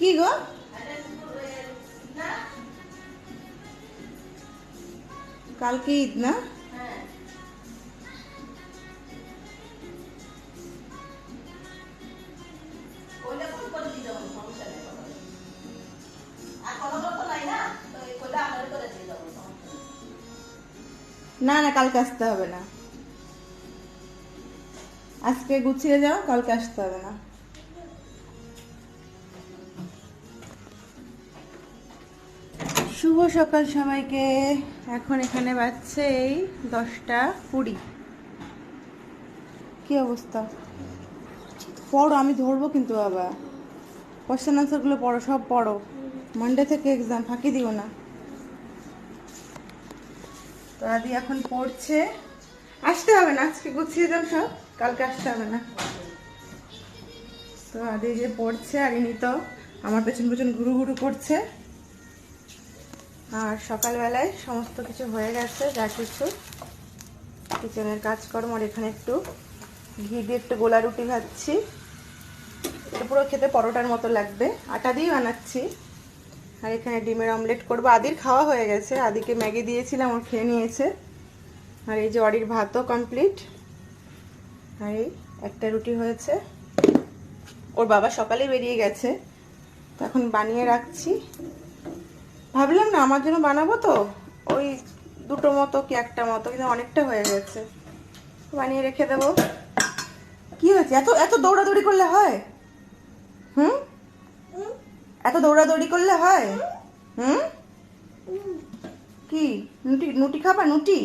কি গো? কালকে ঈদ না? না না, কালকে আসতে হবে না। আজকে গুছিয়ে যাও, কালকে আসতে হবে না। শুভ সকাল সবাইকে। এখন এখানে বাজছে এই দশটা কুড়ি। কি অবস্থা? পড়ো, আমি ধরবো কিন্তু বাবা। কোশ্চেন আনসারগুলো পড়ো, সব পড়ো। মানডে থেকে এক্সাম ফাঁকি দিও না। তো আদি এখন পড়ছে। আসতে হবে না, আজকে গুছিয়ে যাও সব। কালকে আসতে হবে না। তো আদি যে পড়ছে, আর ইনি তো আমার পেছন পেছন ঘুরু ঘুরু করছে। আর সকালবেলায় সমস্ত কিছু হয়ে গেছে, যা কিছু। কিচেনের কাজকর্ম, আর এখানে একটু ঘি দিয়ে একটু গোলা রুটি ভাজছি। এটা পুরো খেতে পরোটার মতো লাগবে। আটা দিয়ে বানাচ্ছি। আর এখানে ডিমের অমলেট করব। আদির খাওয়া হয়ে গেছে। আদিকে ম্যাগি দিয়েছিলাম ওর খেয়ে নিয়েছে। আর এই যে অরির ভাতও কমপ্লিট। আর এই একটা রুটি হয়েছে। ওর বাবা সকালে বেরিয়ে গেছে। তো এখন বানিয়ে রাখছি। ভাবলাম না, আমার জন্য বানাবো তো। ওই দুটো মতো কি একটা মতো, কিন্তু অনেকটা হয়ে গেছে। বানিয়ে রেখে দেবো। কি হয়েছে? এত এত দৌড়াদৌড়ি করলে হয়? হুম? এত দৌড়াদৌড়ি করলে হয়? হুম? কি? নুটি নুটি খাবা? নুটি?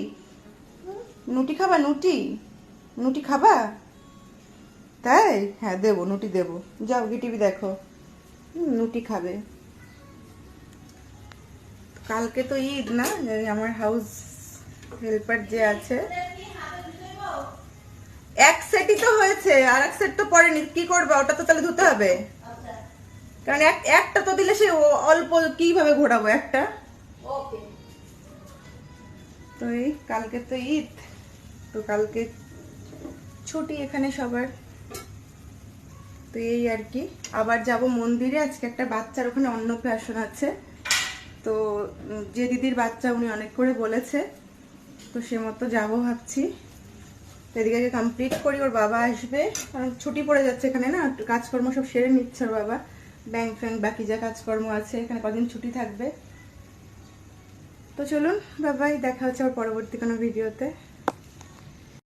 নুটি খাবা? নুটি? নুটি খাবা? তাই? হ্যাঁ দেবো, নুটি দেবো। যাও গি টিভি দেখো। নুটি খাবে। কালকে তো ঈদ না? আমার হাউস হেল্পার যে আছে। এক সেটই তো হয়েছে আর এক সেট তো পড়েনি। কি করবে? ওটা তো তাহলে ধুতে হবে। কারণ এক একটা তো দিলে সে অল্প কীভাবে ঘোরাবো একটা? তো এই কালকে তো ঈদ। তো কালকে ছুটি এখানে সবার। তো এই আর কি। আবার যাব মন্দিরে। আজকে একটা বাচ্চার ওখানে অন্নপ্রাশন আছে। তো যে দিদির বাচ্চা উনি অনেক করে বলেছে, তো সে মতো যাব ভাবছি। এদিকে আগে কমপ্লিট করি, ওর বাবা আসবে। কারণ ছুটি পড়ে যাচ্ছে এখানে না কাজকর্ম সব সেরে নিচ্ছে ওর বাবা। ব্যাংক ফ্যাংক বাকি যা কাজকর্ম আছে, এখানে কদিন ছুটি থাকবে। তো চলুন, বাবাই, দেখা হচ্ছে আমার পরবর্তী কোনো ভিডিওতে